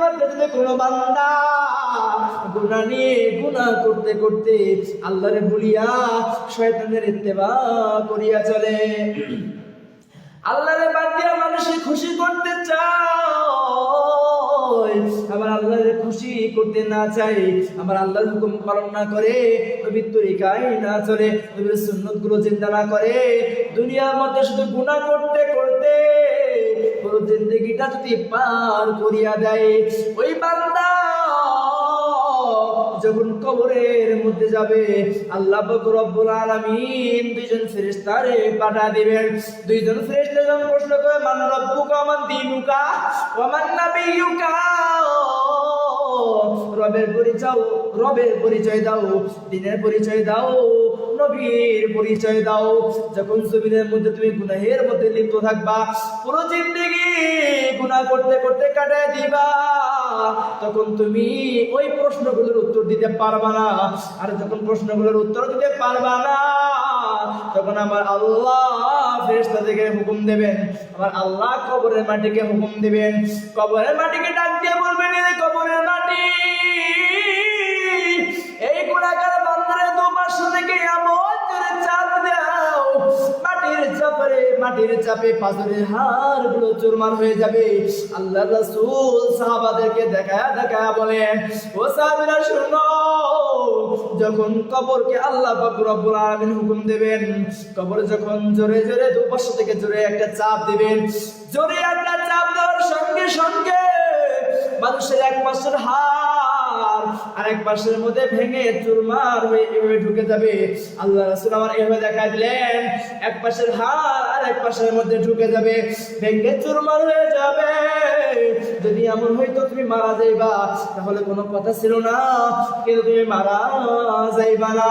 মধ্যে যদি কোনো বান্দা। গুনাহ নিয়ে করতে করতে আল্লাহরে ভুলিয়া শয়তানের ইত্তেবা করিয়া চলে। আল্লাহরে বাদ দিয়া মানুষকে খুশি করতে চায়। আমার আল্লাহরে খুশি করতে না চাই আমার আল্লাহর হুকুম পালন না করে, নবীর তরিকায় না চলে, নবীর সুন্নতগুলো চিন্তা না করে। দুনিয়ার মধ্যে শুধু গুনাহ করতে করতে জিন্দগিটা যদি পার করিয়া দেয়, ওই বান্দা যখন কবরের মধ্যে যাবে, আল্লাহ রব্বুল আলামিন দুইজন ফেরেশতারে পাঠা দিবেন। দুইজন ফেরেশতা যখন প্রশ্ন করে, মান রব্বুকা মান দিনুকা ওয়া মান নাবিয়ুকা? রবের পরিচয় রবের পরিচয় দাও, দিনের পরিচয় দাও। নবীর পরিচয় দাও। যখন জমিনের মধ্যে তুমি গুনাহের মধ্যে লিপ্ত থাকবা, পুরো জিন্দগি গুনাহ করতে করতে কাটায় দিবা। তখন তুমি ওই প্রশ্নগুলোর উত্তর দিতে পারবা না। আর যখন প্রশ্নগুলোর উত্তর দিতে পারবা না, তখন আমার আল্লাহ ফেরেশতা থেকে হুকুম দেবেন। আমার আল্লাহ কবরের মাটিকে হুকুম দেবেন। কবরের মাটিকে ডাক দিয়ে বলবেন, "এ কবরের মাটি। চাপে মাটির চাপে গুলো চুরমার হয়ে যাবে। আল্লাহ রাসূল সাহাবাদেরকে ও সাহাবীরা, শুনো, যখন কবরকে আল্লাহ রব্বুল আলামিন হুকুম দেবেন, কবর যখন জোরে জোরে দুপাশ থেকে জোরে একটা চাপ দিবেন, জোরে একটা চাপ দেওয়ার সঙ্গে সঙ্গে মানুষের এক পাশের হাড় আর এক পাশের মধ্যে ভেঙে চুরমার হয়ে এভাবে ঢুকে যাবে। আল্লাহ রাসুল আমার এভাবে দেখা দিলেন। এক পাশের আর এক পাশের মধ্যে ঢুকে যাবে। ভেঙে চুরমার হয়ে যাবে। যদি এমন হইতো তুমি মারা যাইবা, তাহলে কোনো কথা ছিল না। কিন্তু তুমি মারা যাইবা না।